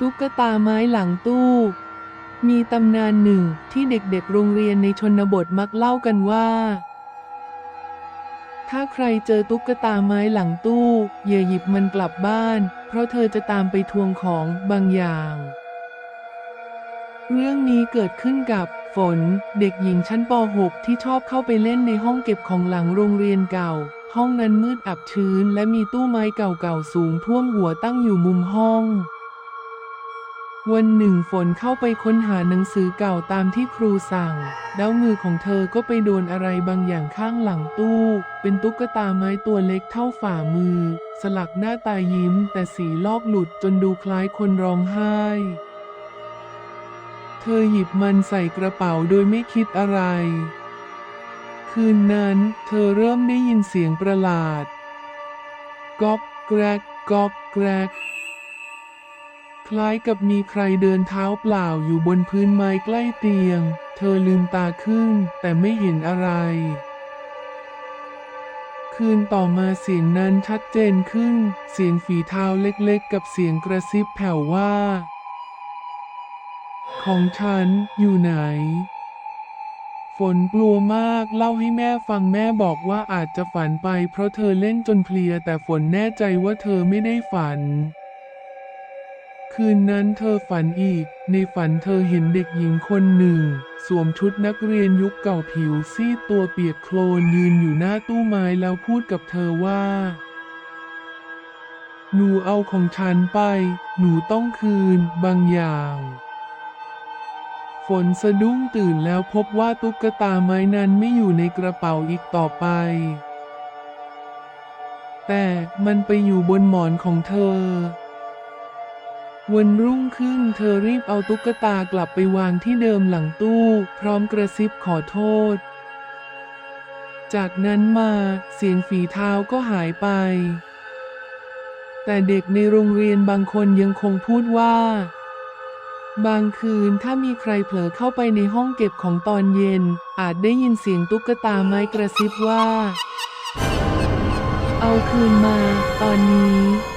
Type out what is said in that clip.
ตุ๊กตาไม้หลังตู้ มีตำนานหนึ่งที่เด็กๆโรงเรียนในชนบทมักเล่ากันว่า ถ้าใครเจอตุ๊กตาไม้หลังตู้อย่าหยิบมันกลับบ้าน เพราะเธอจะตามไปทวงของบางอย่าง เรื่องนี้เกิดขึ้นกับฝน เด็กหญิงชั้นป .6 ที่ชอบเข้าไปเล่นในห้องเก็บของหลังโรงเรียนเก่า ห้องนั้นมืดอับชื้น และมีตู้ไม้เก่าๆสูงท่วมหัวตั้งอยู่มุมห้อง วันหนึ่งฝนเข้าไปค้นหาหนังสือเก่าตามที่ครูสั่ง แล้วมือของเธอก็ไปโดนอะไรบางอย่างข้างหลังตู้ เป็นตุ๊กตาไม้ตัวเล็กเท่าฝ่ามือ สลักหน้าตายิ้ม แต่สีลอกหลุดจนดูคล้ายคนร้องไห้ เธอหยิบมันใส่กระเป๋าโดยไม่คิดอะไร คืนนั้นเธอเริ่มได้ยินเสียงประหลาด ก๊อกแกรกก๊อกแกรก คล้ายกับมีใครเดินเท้าเปล่าอยู่บนพื้นไม้ใกล้เตียง เธอลืมตาขึ้นแต่ไม่เห็นอะไร คืนต่อมาเสียงนั้นชัดเจนขึ้น เสียงฝีเท้าเล็กๆ กับเสียงกระซิบแผ่วว่า ของฉันอยู่ไหน ฝนกลัวมากเล่าให้แม่ฟังแม่บอกว่าอาจจะฝันไปเพราะเธอเล่นจนเพลียแต่ฝนแน่ใจว่าเธอไม่ได้ฝัน คืนนั้นเธอฝันอีก ในฝันเธอเห็นเด็กหญิงคนหนึ่ง สวมชุดนักเรียนยุคเก่าผิวซีดตัวเปียกโคลนยืนอยู่หน้าตู้ไม้แล้วพูดกับเธอว่า หนูเอาของฉันไป หนูต้องคืนบางอย่างฝนสะดุ้งตื่นแล้วพบว่าตุ๊กตาไม้นั้นไม่อยู่ในกระเป๋าอีกต่อไป แต่มันไปอยู่บนหมอนของเธอ วันรุ่งขึ้นเธอรีบเอาตุ๊กตากลับไปวางที่เดิมหลังตู้ พร้อมกระซิบขอโทษ จากนั้นมาเสียงฝีเท้าก็หายไป แต่เด็กในโรงเรียนบางคนยังคงพูดว่า บางคืนถ้ามีใครเผลอเข้าไปในห้องเก็บของตอนเย็น อาจได้ยินเสียงตุ๊กตาไม้กระซิบว่า เอาคืนมา ตอนนี้